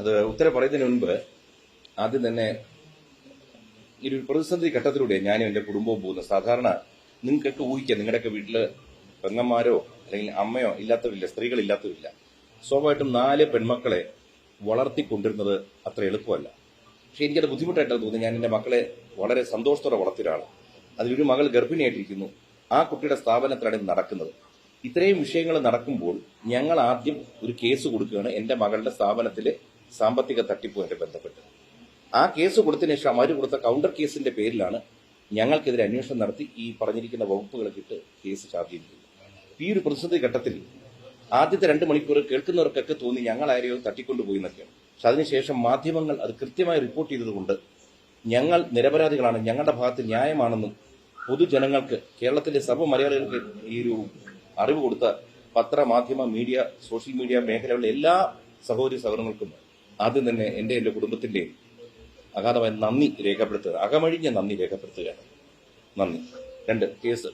അത് ഉത്തരം പറയുന്നതിന് മുൻപ് ആദ്യം തന്നെ ഈ ഒരു പ്രതിസന്ധി ഘട്ടത്തിലൂടെ ഞാനും എന്റെ കുടുംബവും പോകുന്നത് സാധാരണ നിങ്ങൾക്കൊക്കെ ഊഹിക്കാം നിങ്ങളുടെയൊക്കെ വീട്ടിൽ പെങ്ങന്മാരോ അല്ലെങ്കിൽ അമ്മയോ ഇല്ലാത്തവരില്ല സ്ത്രീകളില്ലാത്തവരില്ല സ്വാഭാവികമായിട്ടും നാല് പെൺമക്കളെ വളർത്തിക്കൊണ്ടിരുന്നത് അത്ര എളുപ്പമല്ല. പക്ഷെ എനിക്കത് ബുദ്ധിമുട്ടായിട്ടാണ് തോന്നുന്നത് ഞാൻ എന്റെ മക്കളെ വളരെ സന്തോഷത്തോടെ വളർത്തിയൊരാളാണ് അതിലൊരു മകൾ ഗർഭിണിയായിട്ടിരിക്കുന്നു. ആ കുട്ടിയുടെ സ്ഥാപനത്തിലാണ് ഇത് നടക്കുന്നത്. ഇത്രയും വിഷയങ്ങൾ നടക്കുമ്പോൾ ഞങ്ങൾ ആദ്യം ഒരു കേസ് കൊടുക്കുകയാണ്. എന്റെ മകളുടെ സ്ഥാപനത്തിലെ സാമ്പത്തിക തട്ടിപ്പുമായിട്ട് ബന്ധപ്പെട്ട്. ആ കേസ് കൊടുത്തതിന് ശേഷം അവർ കൊടുത്ത കൗണ്ടർ കേസിന്റെ പേരിലാണ് ഞങ്ങൾക്കെതിരെ അന്വേഷണം നടത്തി ഈ പറഞ്ഞിരിക്കുന്ന വകുപ്പുകളൊക്കെ ഇട്ട് കേസ് ചാർജ് ചെയ്തത് ഈ ഒരു പ്രതിസന്ധി ഘട്ടത്തിൽ ആദ്യത്തെ രണ്ട് മണിക്കൂർ കേൾക്കുന്നവർക്കൊക്കെ തോന്നി ഞങ്ങൾ ആരെയോ തട്ടിക്കൊണ്ടുപോയി എന്നൊക്കെയാണ്. പക്ഷെ അതിനുശേഷം മാധ്യമങ്ങൾ അത് കൃത്യമായി റിപ്പോർട്ട് ചെയ്തതുകൊണ്ട് ഞങ്ങൾ നിരപരാധികളാണ് ഞങ്ങളുടെ ഭാഗത്ത് ന്യായമാണെന്നും പൊതുജനങ്ങൾക്ക് കേരളത്തിലെ സർവ മലയാളികൾക്ക് ഈ ഒരു അറിവ് കൊടുത്ത പത്ര മാധ്യമ മീഡിയ സോഷ്യൽ മീഡിയ മേഖലകളിലെ എല്ലാ സഹോദരി സഹോദരങ്ങൾക്കും ആദ്യം തന്നെ എന്റെ എന്റെ കുടുംബത്തിന്റെയും അഗാധമായ നന്ദി രേഖപ്പെടുത്തുക. അകമഴിഞ്ഞ നന്ദി രേഖപ്പെടുത്തുകയാണ് നന്ദി. രണ്ട് കേസ്.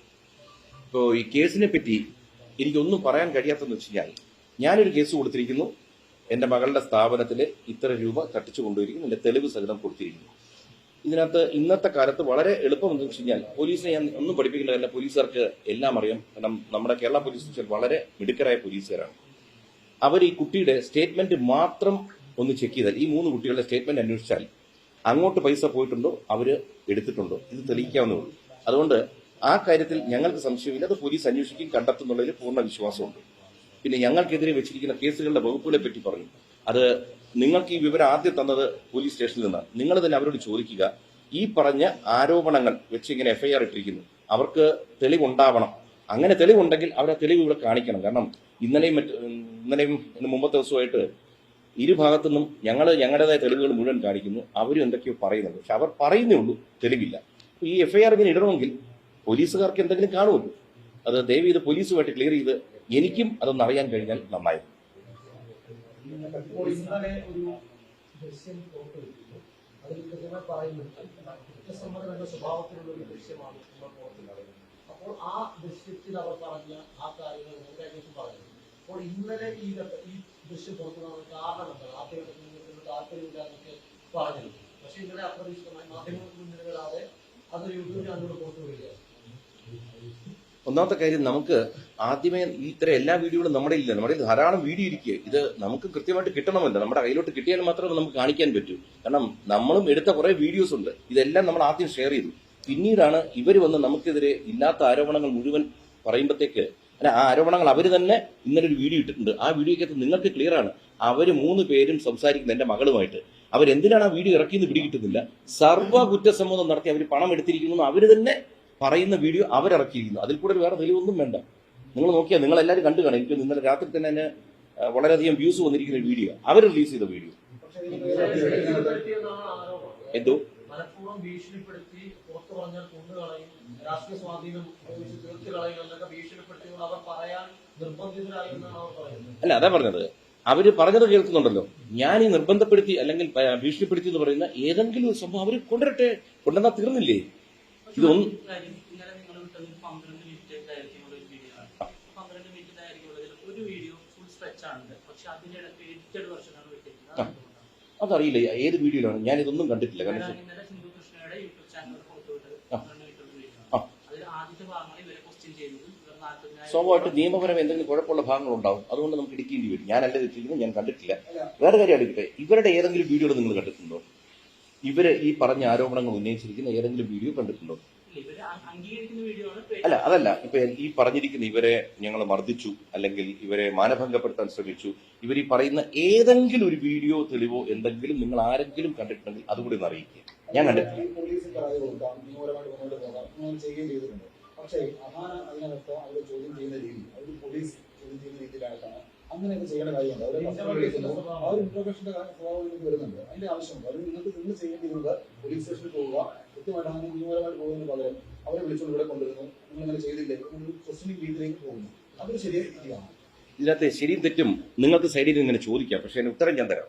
ഇപ്പോൾ ഈ കേസിനെ പറ്റി എനിക്കൊന്നും പറയാൻ കഴിയാത്തെന്ന് വെച്ച് കഴിഞ്ഞാൽ ഞാനൊരു കേസ് കൊടുത്തിരിക്കുന്നു. എന്റെ മകളുടെ സ്ഥാപനത്തിൽ ഇത്ര രൂപ തട്ടിച്ചു കൊണ്ടുവരിക്കുന്നു എന്റെ തെളിവ് സഹിതം കൊടുത്തിരിക്കുന്നു. ഇതിനകത്ത് ഇന്നത്തെ കാലത്ത് വളരെ എളുപ്പമെന്ന് വെച്ച് കഴിഞ്ഞാൽ പോലീസിനെ ഞാൻ ഒന്നും പഠിപ്പിക്കേണ്ട കാര്യമില്ല പോലീസുകാർക്ക് എല്ലാം അറിയാം. കാരണം നമ്മുടെ കേരള പോലീസ് വളരെ മിടുക്കരായ പോലീസുകാരാണ്. അവർ ഈ കുട്ടിയുടെ സ്റ്റേറ്റ്മെന്റ് മാത്രം ഒന്ന് ചെക്ക് ചെയ്താൽ ഈ മൂന്ന് കുട്ടികളുടെ സ്റ്റേറ്റ്മെന്റ് അന്വേഷിച്ചാൽ അങ്ങോട്ട് പൈസ പോയിട്ടുണ്ടോ? അവർ എടുത്തിട്ടുണ്ടോ? ഇത് തെളിയിക്കാവുന്നേ ഉള്ളൂ. അതുകൊണ്ട് ആ കാര്യത്തിൽ ഞങ്ങൾക്ക് സംശയമില്ല. അത് പോലീസ് അന്വേഷിക്കും കണ്ടെത്തുന്നുള്ളതിൽ പൂർണ വിശ്വാസമുണ്ട്. പിന്നെ ഞങ്ങൾക്കെതിരെ വെച്ചിരിക്കുന്ന കേസുകളുടെ വകുപ്പുകളെ പറ്റി പറഞ്ഞു. അത് നിങ്ങൾക്ക് ഈ വിവരം ആദ്യം തന്നത് പോലീസ് സ്റ്റേഷനിൽ നിന്നാണ്. നിങ്ങൾ തന്നെ അവരോട് ചോദിക്കുക. ഈ പറഞ്ഞ ആരോപണങ്ങൾ വെച്ച് ഇങ്ങനെ എഫ്ഐആർ ഇട്ടിരിക്കുന്നു. അവർക്ക് തെളിവുണ്ടാവണം. അങ്ങനെ തെളിവുണ്ടെങ്കിൽ അവരെ തെളിവ് ഇവിടെ കാണിക്കണം. കാരണം ഇന്നലെയും മറ്റ് ഇന്നലെയും മുമ്പത്തെ ദിവസമായിട്ട് ഇരുഭാഗത്തുനിന്നും ഞങ്ങൾ ഞങ്ങളുടേതായ തെളിവുകൾ മുഴുവൻ കാണിക്കുന്നു. അവരും എന്തൊക്കെയോ പറയുന്നുണ്ട്. പക്ഷെ അവർ പറയുന്നേ ഉള്ളൂ തെളിവില്ല. ഈ എഫ്ഐആർ ഇങ്ങനെ ഇടണമെങ്കിൽ പോലീസുകാർക്ക് എന്തെങ്കിലും കാണുമല്ലോ. അത് ദയവ് ഇത് പോലീസുമായിട്ട് ക്ലിയർ ചെയ്ത് എനിക്കും അതൊന്ന് അറിയാൻ കഴിഞ്ഞാൽ നന്നായിരുന്നു. അപ്പോൾ ആ ദൃശ്യത്തിൽ അവർ പറഞ്ഞ ആ കാര്യങ്ങൾ അപ്പോൾ ഇന്നലെ ഈ ദൃശ്യം പുറത്തുനിന്ന് കാരണം എന്താണ് ആദ്യഘട്ടത്തിൽ താല്പര്യമില്ലാതൊക്കെ എന്നൊക്കെ പക്ഷെ ഇന്നലെ അപ്രതീക്ഷിതമായി മാധ്യമങ്ങൾക്ക് മുന്നിൽ വരാതെ അത് യൂട്യൂബ് ചാനലിലൂടെ പുറത്തു വരികയാണ്. ഒന്നാമത്തെ കാര്യം നമുക്ക് ആദ്യമേ ഇത്ര എല്ലാ വീഡിയോകളും നമ്മുടെ ഇല്ല നമ്മുടെ ധാരാളം വീഡിയോ ഇരിക്കുക ഇത് നമുക്ക് കൃത്യമായിട്ട് കിട്ടണമല്ലോ നമ്മുടെ കയ്യിലോട്ട് കിട്ടിയാൽ മാത്രമേ നമുക്ക് കാണിക്കാൻ പറ്റൂ. കാരണം നമ്മളും എടുത്ത കുറെ വീഡിയോസ് ഉണ്ട്. ഇതെല്ലാം നമ്മൾ ആദ്യം ഷെയർ ചെയ്തു. പിന്നീടാണ് ഇവർ വന്ന് നമുക്കെതിരെ ഇല്ലാത്ത ആരോപണങ്ങൾ മുഴുവൻ പറയുമ്പോഴത്തേക്ക് അല്ല ആ ആരോപണങ്ങൾ അവർ തന്നെ ഇന്നലെ ഒരു വീഡിയോ ഇട്ടിട്ടുണ്ട്. ആ വീഡിയോക്കകത്ത് നിങ്ങൾക്ക് ക്ലിയർ ആണ്. അവർ മൂന്ന് പേരും സംസാരിക്കുന്ന എന്റെ മകളുമായിട്ട്. അവരെന്തിനാണ് ആ വീഡിയോ ഇറക്കിയെന്ന് പിടികിട്ടുന്നില്ല. സർവ കുറ്റസമ്മതം നടത്തി അവർ പണം എടുത്തിരിക്കുന്നു അവർ തന്നെ പറയുന്ന വീഡിയോ അവരിറക്കിയിരിക്കുന്നു. അതിൽ കൂടെ വേറെ തെളിവൊന്നും വേണ്ട. നിങ്ങൾ നോക്കിയാൽ നിങ്ങളെല്ലാവരും കണ്ടു കാണും. എനിക്ക് ഇന്നലെ രാത്രി തന്നെ എന്നെ വളരെയധികം വ്യൂസ് വന്നിരിക്കുന്ന ഒരു വീഡിയോ. അവർ റിലീസ് ചെയ്ത വീഡിയോ. എന്തോ? ഭീഷണിപ്പെടുത്തി രാഷ്ട്രീയ സ്വാധീനം ഉപയോഗിച്ച് തീർത്തു കളയും എന്നൊക്കെ ഭീഷണിപ്പെടുത്തിയോട് അവർ പറയാൻ നിർബന്ധിതരായി എന്നാണ് അവർ പറയുന്നത്. അല്ല അതാ പറഞ്ഞത്. അവർ പറഞ്ഞത് കേൾക്കുന്നുണ്ടല്ലോ. ഞാൻ ഈ നിർബന്ധപ്പെടുത്തി അല്ലെങ്കിൽ ഭീഷണിപ്പെടുത്തി എന്ന് പറയുന്ന ഏതെങ്കിലും ഒരു സംഭവം അവർ കൊണ്ടുവരട്ടെ കൊണ്ടുവന്നാൽ തീർന്നില്ലേ? ഇതൊന്നും. അതറിയില്ല. ഏത് വീഡിയോയിലാണ് ഞാൻ ഇതൊന്നും കണ്ടിട്ടില്ല. കാരണം ഞാൻ ഇന്നലെ സിന്ധു കൃഷ്ണയുടെ യൂട്യൂബ് ചാനൽ പുറത്തുവിട്ടത് ആ. പന്ത്രണ്ട് മിനിറ്റുള്ള വീഡിയോ ആ. അതിൽ ആദ്യത്തെ ഭാഗങ്ങൾ ഇവരെ ക്വസ്റ്റ്യൻ ചെയ്തത് ഇവർ നാൽപ്പതിനായിരം സ്വാഭാവികമായിട്ട് നിയമപരം എന്തെങ്കിലും കുഴപ്പമുള്ള ഭാഗങ്ങളുണ്ടാവും. അതുകൊണ്ട് നമുക്ക് ഇടിക്കേണ്ടി വരും. ഞാനല്ല തെറ്റിയിരിക്കുന്നത് ഞാൻ കണ്ടിട്ടില്ല. വേറെ കാര്യം എടുക്കട്ടെ ഇവരുടെ ഏതെങ്കിലും വീഡിയോകൾ നിങ്ങൾ കണ്ടിട്ടുണ്ടോ? ഇവർ ഈ പറഞ്ഞ ആരോപണങ്ങൾ ഉന്നയിച്ചിരിക്കുന്ന ഏതെങ്കിലും വീഡിയോ കണ്ടിട്ടുണ്ടോ? അല്ല അതല്ല. ഇപ്പൊ ഈ പറഞ്ഞിരിക്കുന്ന ഇവരെ ഞങ്ങൾ മർദ്ദിച്ചു അല്ലെങ്കിൽ ഇവരെ മാനഭംഗപ്പെടുത്താൻ ശ്രമിച്ചു. ഇവർ ഈ പറയുന്ന ഏതെങ്കിലും ഒരു വീഡിയോ തെളിവോ എന്തെങ്കിലും നിങ്ങൾ ആരെങ്കിലും കണ്ടിട്ടുണ്ടെങ്കിൽ അതുകൂടി ഒന്ന് അറിയിക്കുക. ഞാൻ കണ്ടിട്ടില്ല. പക്ഷേ അഹാന അതിനകത്ത് അവർ ചോദ്യം ചെയ്യുന്ന രീതി അവർ പോലീസ് ചോദ്യം ചെയ്യുന്ന രീതിയിലായിട്ടാണ് അങ്ങനെയൊക്കെ ചെയ്യേണ്ട കാര്യമുണ്ട്. അവർ ആ ഒരു ഇന്റർവേഷന്റെ സ്വഭാവം വരുന്നുണ്ട്. അതിന്റെ ആവശ്യമുണ്ട്. അത് നിങ്ങൾക്ക് നിങ്ങൾ ചെയ്യേണ്ടിയിരുന്നത് പോലീസ് സ്റ്റേഷനിൽ പോവുക കൃത്യമായിട്ട് അങ്ങനെ നിയമപരമായിട്ട് പോകുന്നതിന് പകരം അവരെ വിളിച്ചുകൊണ്ട് ഇവിടെ കൊണ്ടുവരുന്നു. നിങ്ങൾ അങ്ങനെ ചെയ്തില്ലേ ക്വസ്റ്റിനിങ് ക്വസ്റ്റനിങ് രീതിയിലേക്ക് പോകുന്നു. അതൊരു ശരിയായ രീതിയാണ്. ഇതിനകത്ത് ശരിയും തെറ്റും നിങ്ങൾക്ക് സൈഡിൽ നിന്ന് ഇങ്ങനെ ചോദിക്കാം. പക്ഷെ അതിന് ഉത്തരം ഞാൻ തരാം.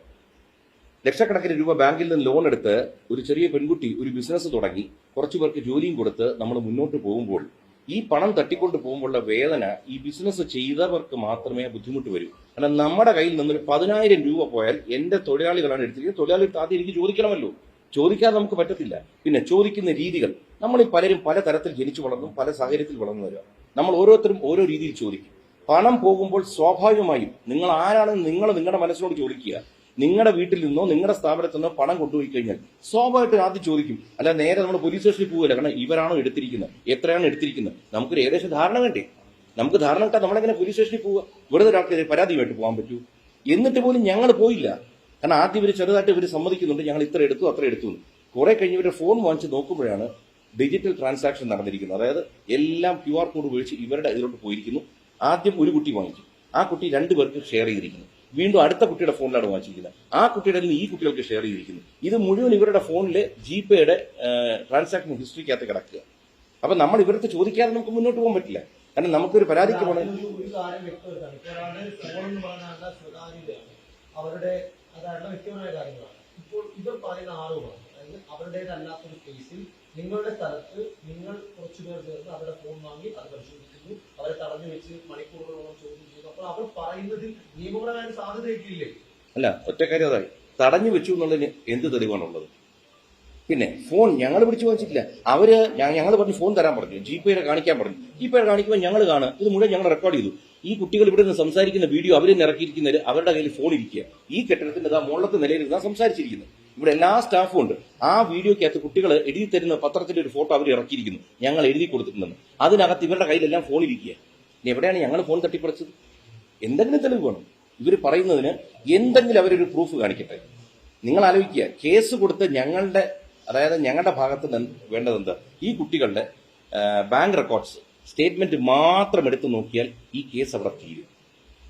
ലക്ഷക്കണക്കിന് രൂപ ബാങ്കിൽ നിന്ന് ലോൺ എടുത്ത് ഒരു ചെറിയ പെൺകുട്ടി ഒരു ബിസിനസ് തുടങ്ങി കുറച്ചു പേർക്ക് ജോലിയും കൊടുത്ത് നമ്മൾ മുന്നോട്ട് പോകുമ്പോൾ ഈ പണം തട്ടിക്കൊണ്ട് പോകുമ്പോഴുള്ള വേദന ഈ ബിസിനസ് ചെയ്തവർക്ക് മാത്രമേ ബുദ്ധിമുട്ട് വരൂ. കാരണം നമ്മുടെ കയ്യിൽ നിന്നൊരു പതിനായിരം രൂപ പോയാൽ എന്റെ തൊഴിലാളികളാണ് എടുത്തിരിക്കുന്നത്. തൊഴിലാളി ആദ്യം എനിക്ക് ചോദിക്കണമല്ലോ. ചോദിക്കാതെ നമുക്ക് പറ്റത്തില്ല. പിന്നെ ചോദിക്കുന്ന രീതികൾ. നമ്മൾ പലരും പല തരത്തിൽ ജനിച്ചു വളർന്നു പല സാഹചര്യത്തിൽ വളർന്നു വരിക. നമ്മൾ ഓരോരുത്തരും ഓരോ രീതിയിൽ ചോദിക്കും. പണം പോകുമ്പോൾ സ്വാഭാവികമായും നിങ്ങൾ ആരാണെന്ന് നിങ്ങൾ നിങ്ങളുടെ മനസ്സിനോട് ചോദിക്കുക. നിങ്ങളുടെ വീട്ടിൽ നിന്നോ നിങ്ങളുടെ സ്ഥാപനത്തിൽ നിന്നോ പണം കൊണ്ടുപോയി കഴിഞ്ഞാൽ സ്വാഭാവികമായിട്ടും ആദ്യം ചോദിക്കും. അല്ല നേരെ നമ്മൾ പോലീസ് സ്റ്റേഷനിൽ പോകില്ല കാരണം ഇവരാണോ എടുത്തിരിക്കുന്നത്? എത്രയാണ് എടുത്തിരിക്കുന്നത്? നമുക്കൊരു ഏകദേശം ധാരണ വേണ്ടേ? നമുക്ക് ധാരണ കിട്ടാൻ നമ്മളെങ്ങനെ പോലീസ് സ്റ്റേഷനിൽ പോവുക? വെറുതെ ഒരാൾക്ക് പരാതിയുമായിട്ട് പോകാൻ പറ്റൂ? എന്നിട്ട് പോലും ഞങ്ങൾ പോയില്ല. കാരണം ആദ്യം ഇവർ ചെറുതായിട്ട് ഇവർ സമ്മതിക്കുന്നുണ്ട്. ഞങ്ങൾ ഇത്ര എടുത്തു അത്ര എടുത്തു. കുറെ കഴിഞ്ഞ് ഇവരുടെ ഫോൺ വാങ്ങിച്ച് നോക്കുമ്പോഴാണ് ഡിജിറ്റൽ ട്രാൻസാക്ഷൻ നടന്നിരിക്കുന്നത്. അതായത് എല്ലാം ക്യു ആർ കോഡ് ഉപയോഗിച്ച് ഇവരുടെ ഇതിലോട്ട് പോയിരിക്കുന്നു. ആദ്യം ഒരു കുട്ടി വാങ്ങിച്ചു. ആ കുട്ടി രണ്ടു പേർക്ക് ഷെയർ ചെയ്തിരിക്കുന്നു. വീണ്ടും അടുത്ത കുട്ടിയുടെ ഫോണിലാണ് വാങ്ങിച്ചിരിക്കുന്നത് ആ കുട്ടിയുടെ ഈ കുട്ടികൾക്ക് ഷെയർ ചെയ്തിരിക്കുന്നു. ഇത് മുഴുവൻ ഇവരുടെ ഫോണിലെ ജി പേയുടെ ട്രാൻസാക്ഷൻ ഹിസ്റ്ററിക്കകത്ത് കിടക്കുക. അപ്പൊ നമ്മൾ ഇവർക്ക് ചോദിക്കാതെ നമുക്ക് മുന്നോട്ട് പോകാൻ പറ്റില്ല. കാരണം നമുക്കൊരു പരാതിക്ക് പോകണം അവരുടെ അതായത് വ്യക്തിപരമായ കാര്യങ്ങളാണ്. ഇപ്പോൾ ഇവർ പറയുന്ന ആളുകളാണ്. അതായത് അവരുടേതല്ലാത്തൊരു കേസിൽ നിങ്ങളുടെ സ്ഥലത്ത് നിങ്ങൾ കുറച്ചു പേർ ചേർന്ന് അവരുടെ ഫോൺ വാങ്ങി അത് പരിശോധിക്കുന്നു. അവരെ തടഞ്ഞു വെച്ച് മണിക്കൂറുകളോളം ചോദ്യം ചെയ്യുന്നു. അപ്പോൾ അവർ പറയുന്നതിൽ നിയമപരമായ സാധ്യതയൊക്കെയില്ലേ അല്ല ഒറ്റക്കാര്യം അതായി. തടഞ്ഞു വെച്ചു എന്നുള്ളതിന് എന്ത് തെളിവാണുള്ളത്? പിന്നെ ഫോൺ ഞങ്ങൾ പിടിച്ചു വാങ്ങിച്ചിട്ടില്ല. അവർ ഞങ്ങൾ പറഞ്ഞു ഫോൺ തരാൻ പറഞ്ഞു. ജി പേയുടെ കാണിക്കാൻ പറഞ്ഞു. ജി പേയുടെ കാണിക്കുമ്പോൾ ഞങ്ങൾ കാണുക ഇത് മുഴുവൻ ഞങ്ങൾ റെക്കോർഡ് ചെയ്തു. ഈ കുട്ടികൾ ഇവിടെ നിന്ന് സംസാരിക്കുന്ന വീഡിയോ അവരെ ഇറക്കിയിരിക്കുന്നവർ അവരുടെ കയ്യിൽ ഫോൺ ഇരിക്കുക ഈ കെട്ടിടത്തിന്റെ മുകളിലത്തെ നിലയിൽ ഇരുന്നാ സംസാരിച്ചിരിക്കുന്നത്. ഇവിടെ എല്ലാ സ്റ്റാഫും ഉണ്ട്. ആ വീഡിയോക്കകത്ത് കുട്ടികൾ എഴുതി തരുന്ന പത്രത്തിന്റെ ഒരു ഫോട്ടോ അവർ ഇറക്കിയിരിക്കുന്നു. ഞങ്ങൾ എഴുതി കൊടുത്തിട്ടുണ്ടെന്ന്. അതിനകത്ത് ഇവരുടെ കയ്യിലെല്ലാം ഫോൺ ഇരിക്കുക ഇനി എവിടെയാണ് ഞങ്ങൾ ഫോൺ തട്ടിപ്പറിച്ചത്? എന്തെങ്കിലും തെളിവ് വേണം. ഇവർ പറയുന്നതിന് എന്തെങ്കിലും അവരൊരു പ്രൂഫ് കാണിക്കട്ടെ. നിങ്ങൾ ആലോചിക്കുക. കേസ് കൊടുത്ത് ഞങ്ങളുടെ അതായത് ഞങ്ങളുടെ ഭാഗത്ത് നിന്ന് വേണ്ടത് എന്താ? ഈ കുട്ടികളുടെ ബാങ്ക് റെക്കോർഡ്സ് സ്റ്റേറ്റ്മെന്റ് മാത്രം എടുത്തു നോക്കിയാൽ ഈ കേസ് അവിടെ തീരും.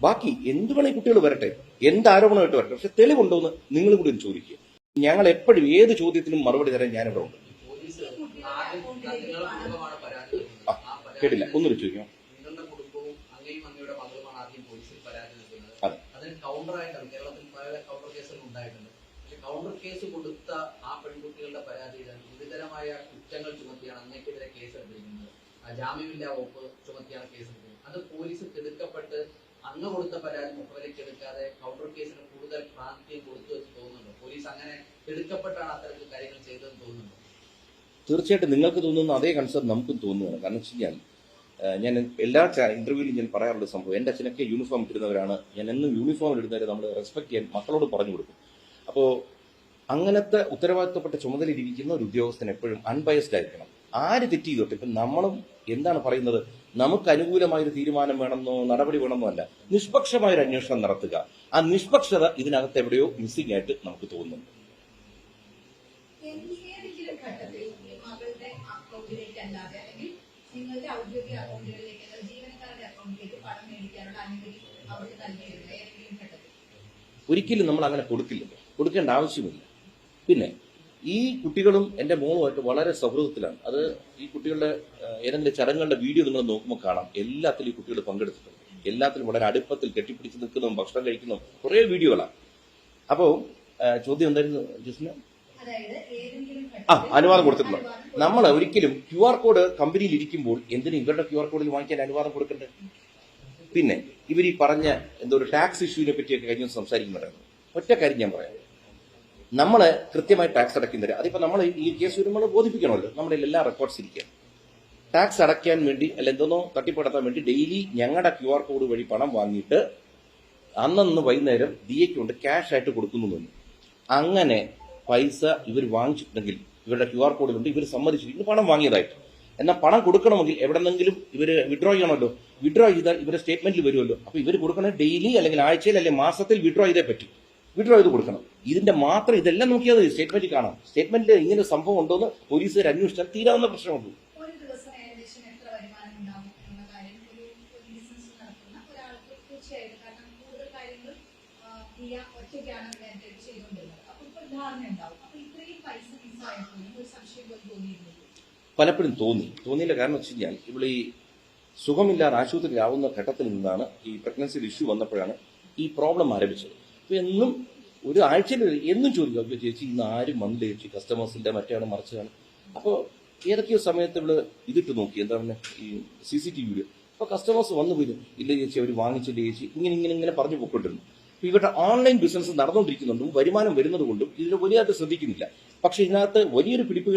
ബാക്കി എന്ത് വേണേ കുട്ടികൾ വരട്ടെ. എന്ത് ആരോപണമായിട്ട് വരട്ടെ. പക്ഷെ തെളിവുണ്ടോ എന്ന് നിങ്ങളും കൂടി ഒന്ന് ചോദിക്കുക. ഞങ്ങൾ എപ്പോഴും ഏത് ചോദ്യത്തിനും മറുപടി തരാൻ ഞാനിവിടെ ഉണ്ട്. കേട്ടില്ല. ഒന്നൊരു ചോദിക്കാം. കൗണ്ടർ കേസ് കൊടുത്ത ആ പെൺകുട്ടികളുടെ പരാതിയിൽ ഗുരുതരമായ കുറ്റങ്ങൾ ചുമത്തിയാണ് അങ്ങയ്ക്കെതിരെ കേസ് എടുത്തിരിക്കുന്നത്. ആ ജാമ്യമില്ലാ വകുപ്പ് ചുമത്തിയാണ് കേസ് അത് പോലീസ് കെടുക്കപ്പെട്ട് അങ്ങ് കൊടുത്ത പരാതി മുഖവിലേക്ക് എടുക്കാതെ കൗണ്ടർ കേസിന് കൂടുതൽ പ്രാധാന്യം കൊടുത്തു പോലീസ് അങ്ങനെ തിടുക്കപ്പെട്ടാണ് അത്തരത്തിൽ കാര്യങ്ങൾ ചെയ്തതെന്ന് തോന്നുന്നു. തീർച്ചയായിട്ടും നിങ്ങൾക്ക് തോന്നുന്ന അതേ കൺസേൺ നമുക്കും തോന്നുകയാണ്. കാരണം വെച്ച് ഞാൻ എല്ലാ ഇന്റർവ്യൂവിലും ഞാൻ പറയാറുള്ള സംഭവം. എന്റെ അച്ഛനൊക്കെ യൂണിഫോം ഇട്ടിരുന്നവരാണ്. ഞാൻ എന്നും യൂണിഫോം ഇടുന്നവരെ നമ്മൾ റെസ്പെക്ട് ചെയ്യാൻ മക്കളോട് പറഞ്ഞു കൊടുക്കും. അപ്പോൾ അങ്ങനത്തെ ഉത്തരവാദിത്തപ്പെട്ട ഇരിക്കുന്ന ഒരു ഉദ്യോഗസ്ഥൻ എപ്പോഴും അൺബയസ്ഡ് ആയിരിക്കണം. ആര് തെറ്റ് ചെയ്തോട്ടെ? ഇപ്പം നമ്മളും എന്താണ് പറയുന്നത്? നമുക്ക് അനുകൂലമായ ഒരു തീരുമാനം വേണമെന്നോ നടപടി വേണമെന്നോ അല്ല നിഷ്പക്ഷമായ ഒരു അന്വേഷണം നടത്തുക. ആ നിഷ്പക്ഷത ഇതിനകത്ത് എവിടെയോ മിസ്സിംഗ് ആയിട്ട് നമുക്ക് തോന്നുന്നുണ്ട് ഘട്ടത്തിൽ ഒരിക്കലും നമ്മൾ അങ്ങനെ കൊടുക്കില്ല. കൊടുക്കേണ്ട ആവശ്യമില്ല. പിന്നെ ഈ കുട്ടികളും എന്റെ മോളുമായിട്ട് വളരെ സൗഹൃദത്തിലാണ്. അത് ഈ കുട്ടികളുടെ ഏതെങ്കിലും ചടങ്ങുകളുടെ വീഡിയോ നിങ്ങൾ നോക്കുമ്പോൾ കാണാം. എല്ലാത്തിലും ഈ കുട്ടികൾ പങ്കെടുത്തിട്ടുണ്ട്. എല്ലാത്തിലും വളരെ അടുപ്പത്തിൽ കെട്ടിപ്പിടിച്ച് നിൽക്കുന്നതും ഭക്ഷണം കഴിക്കുന്നതും കുറേ വീഡിയോകളാണ്. അപ്പോൾ ചോദ്യം എന്തായിരുന്നു ജസ്ന ആ അനുവാദം കൊടുത്തിട്ടുണ്ട്? നമ്മൾ ഒരിക്കലും ക്യു ആർ കോഡ് കമ്പനിയിൽ ഇരിക്കുമ്പോൾ എന്തിനും ഇവരുടെ ക്യു ആർ കോഡിൽ വാങ്ങിക്കാൻ അനുവാദം കൊടുക്കണ്ടേ പിന്നെ ഇവർ ഈ പറഞ്ഞ എന്തോ ഒരു ടാക്സ് ഇഷ്യൂവിനെ പറ്റിയൊക്കെ കഴിഞ്ഞ സംസാരിക്കുന്നുണ്ടായിരുന്നു ഒറ്റ കാര്യം ഞാൻ പറയാം. നമ്മൾ കൃത്യമായി ടാക്സ് അടയ്ക്കുന്നില്ല അതിപ്പോ നമ്മൾ ഈ കേസ് വരുമ്പോൾ ബോധിപ്പിക്കണമല്ലോ. നമ്മുടെ എല്ലാ റെക്കോർഡ്സ് ഇരിക്കുക ടാക്സ് അടയ്ക്കാൻ വേണ്ടി അല്ല എന്തോന്നോ തട്ടിപ്പടത്താൻ വേണ്ടി ഡെയിലി ഞങ്ങളുടെ ക്യു ആർ കോഡ് വഴി പണം വാങ്ങിയിട്ട് അന്നന്ന് വൈകുന്നേരം ഡി എ കൊണ്ട് ക്യാഷ് ആയിട്ട് കൊടുക്കുന്നു അങ്ങനെ പൈസ ഇവർ വാങ്ങിച്ചിട്ടുണ്ടെങ്കിൽ ഇവരുടെ ക്യു ആർ കോഡ് കൊണ്ട് ഇവർ സമ്മതിച്ചിരിക്കുന്നു പണം വാങ്ങിയതായിട്ട്. എന്നാൽ പണം കൊടുക്കണമെങ്കിൽ എവിടെന്നെങ്കിലും ഇവർ വിഡ്രോ ചെയ്യണമല്ലോ. വിഡ്രോ ചെയ്താൽ ഇവരുടെ സ്റ്റേറ്റ്മെന്റിൽ വരുമല്ലോ. അപ്പൊ ഇവർ കൊടുക്കണ ഡെയിലി അല്ലെങ്കിൽ ആഴ്ചയിൽ അല്ലെങ്കിൽ മാസത്തിൽ വിഡ്രോ ചെയ്തേ പറ്റും. വിഡ്രോ ചെയ്ത് കൊടുക്കണം. ഇതിന്റെ മാത്രം ഇതെല്ലാം നോക്കിയാൽ മതി. സ്റ്റേറ്റ്മെന്റിൽ കാണാം. സ്റ്റേറ്റ്മെന്റിൽ ഇങ്ങനെ സംഭവം ഉണ്ടോ എന്ന് പോലീസുകാർ അന്വേഷിച്ചാൽ തീരാവുന്ന പ്രശ്നമുള്ളൂ. പലപ്പോഴും തോന്നി. തോന്നിയില്ല കാരണം വെച്ച് കഴിഞ്ഞാൽ ഇവിടെ ഈ സുഖമില്ലാതെ ആശുപത്രിയിലാവുന്ന ഘട്ടത്തിൽ നിന്നാണ് ഈ പ്രഗ്നൻസിയുടെ ഇഷ്യൂ വന്നപ്പോഴാണ് ഈ പ്രോബ്ലം ആരംഭിച്ചത്. എന്നും ഒരു ആഴ്ചയിൽ എന്നും ചോദിക്കും അയ്യോ ചേച്ചി ഇന്ന് ആരും വന്നില്ല ചേച്ചി കസ്റ്റമേഴ്സിന്റെ മറ്റേയാണ് മറിച്ചാണ് അപ്പോൾ ഏതൊക്കെയോ സമയത്ത് ഇവിടെ ഇതിട്ട് നോക്കി എന്താ പറയുക ഈ സി സി ടി വിയിൽ അപ്പൊ കസ്റ്റമേഴ്സ് വന്നു പോയി ഇല്ല ചേച്ചി അവർ വാങ്ങിച്ചില്ല ചേച്ചി. ഇങ്ങനെ ഇങ്ങനെ ഇങ്ങനെ പറഞ്ഞു പോയിക്കൊണ്ടിരുന്നു. അപ്പൊ ഇവരുടെ ഓൺലൈൻ ബിസിനസ് നടന്നുകൊണ്ടിരിക്കുന്നുണ്ടും വരുമാനം വരുന്നത് കൊണ്ടും ഇതിൽ വലിയതായിട്ട് ശ്രദ്ധിക്കുന്നില്ല. പക്ഷെ ഇതിനകത്ത് വലിയൊരു പിടിപ്പ്